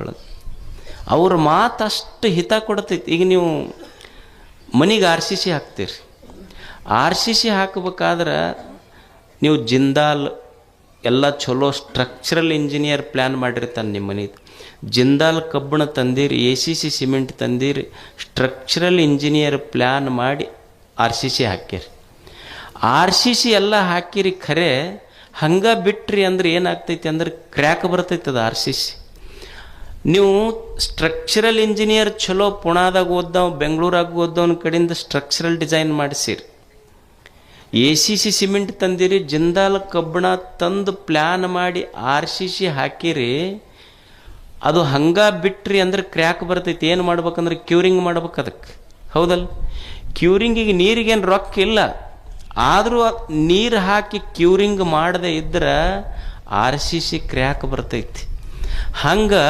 ಒಳಗೆ ಅವ್ರ ಮಾತಷ್ಟು ಹಿತ ಕೊಡ್ತೈತಿ. ಈಗ ನೀವು ಮನೆಗೆ ಆರ್ ಸಿ ಸಿ ಹಾಕ್ತೀರಿ. ಆರ್ ಸಿ ಸಿ ಹಾಕಬೇಕಾದ್ರೆ ನೀವು ಜಿಂದಾಲ್ ಎಲ್ಲ ಚಲೋ ಸ್ಟ್ರಕ್ಚರಲ್ ಇಂಜಿನಿಯರ್ ಪ್ಲ್ಯಾನ್ ಮಾಡಿರ್ತಾನೆ ನಿಮ್ಮ ಮನೆಗೆ ಜಿಂದಾಲ್ ಕಬ್ಬಣ ತಂದಿರಿ, ಎ ಸಿ ಸಿ ಸಿಮೆಂಟ್ ತಂದಿರಿ ಸ್ಟ್ರಕ್ಚರಲ್ ಇಂಜಿನಿಯರ್ ಪ್ಲ್ಯಾನ್ ಮಾಡಿ ಆರ್ ಸಿ ಸಿ ಹಾಕಿರಿ ಆರ್ ಸಿ ಸಿ ಎಲ್ಲ ಹಾಕಿರಿ ಖರೆ, ಹಂಗೆ ಬಿಟ್ರಿ ಅಂದ್ರೆ ಏನಾಗ್ತೈತಿ ಅಂದ್ರೆ ಕ್ರ್ಯಾಕ್ ಬರ್ತೈತೆ ಅದು ಆರ್ ಸಿ ಸಿ. ನೀವು ಸ್ಟ್ರಕ್ಚರಲ್ ಇಂಜಿನಿಯರ್ ಚಲೋ ಪುಣಾದಾಗ ಓದ್ದವ್, ಬೆಂಗಳೂರಾಗ ಓದ್ದವನ ಕಡೆಯಿಂದ ಸ್ಟ್ರಕ್ಚರಲ್ ಡಿಸೈನ್ ಮಾಡಿಸಿರಿ. ಎ ಸಿ ಸಿ ಸಿಮೆಂಟ್ ತಂದಿರಿ, ಜಿಂದಾಲ್ ಕಬ್ಬಣ ತಂದು ಪ್ಲ್ಯಾನ್ ಮಾಡಿ ಆರ್ ಸಿ ಸಿ ಹಾಕಿರಿ. ಅದು ಹಂಗ ಬಿಟ್ರಿ ಅಂದ್ರೆ ಕ್ರ್ಯಾಕ್ ಬರ್ತೈತಿ. ಏನು ಮಾಡ್ಬೇಕಂದ್ರೆ ಕ್ಯೂರಿಂಗ್ ಮಾಡ್ಬೇಕು ಅದಕ್ಕೆ ಹೌದಲ್ಲ ಕ್ಯೂರಿಂಗಿಗೆ ನೀರಿಗೇನು ರೊಕ್ಕ ಇಲ್ಲ. ಆದರೂ ನೀರು ಹಾಕಿ ಕ್ಯೂರಿಂಗ್ ಮಾಡದೆ ಇದ್ರೆ ಆರ್ ಸಿ ಸಿ ಕ್ರ್ಯಾಕ್ ಬರ್ತೈತಿ. ಹಂಗೆ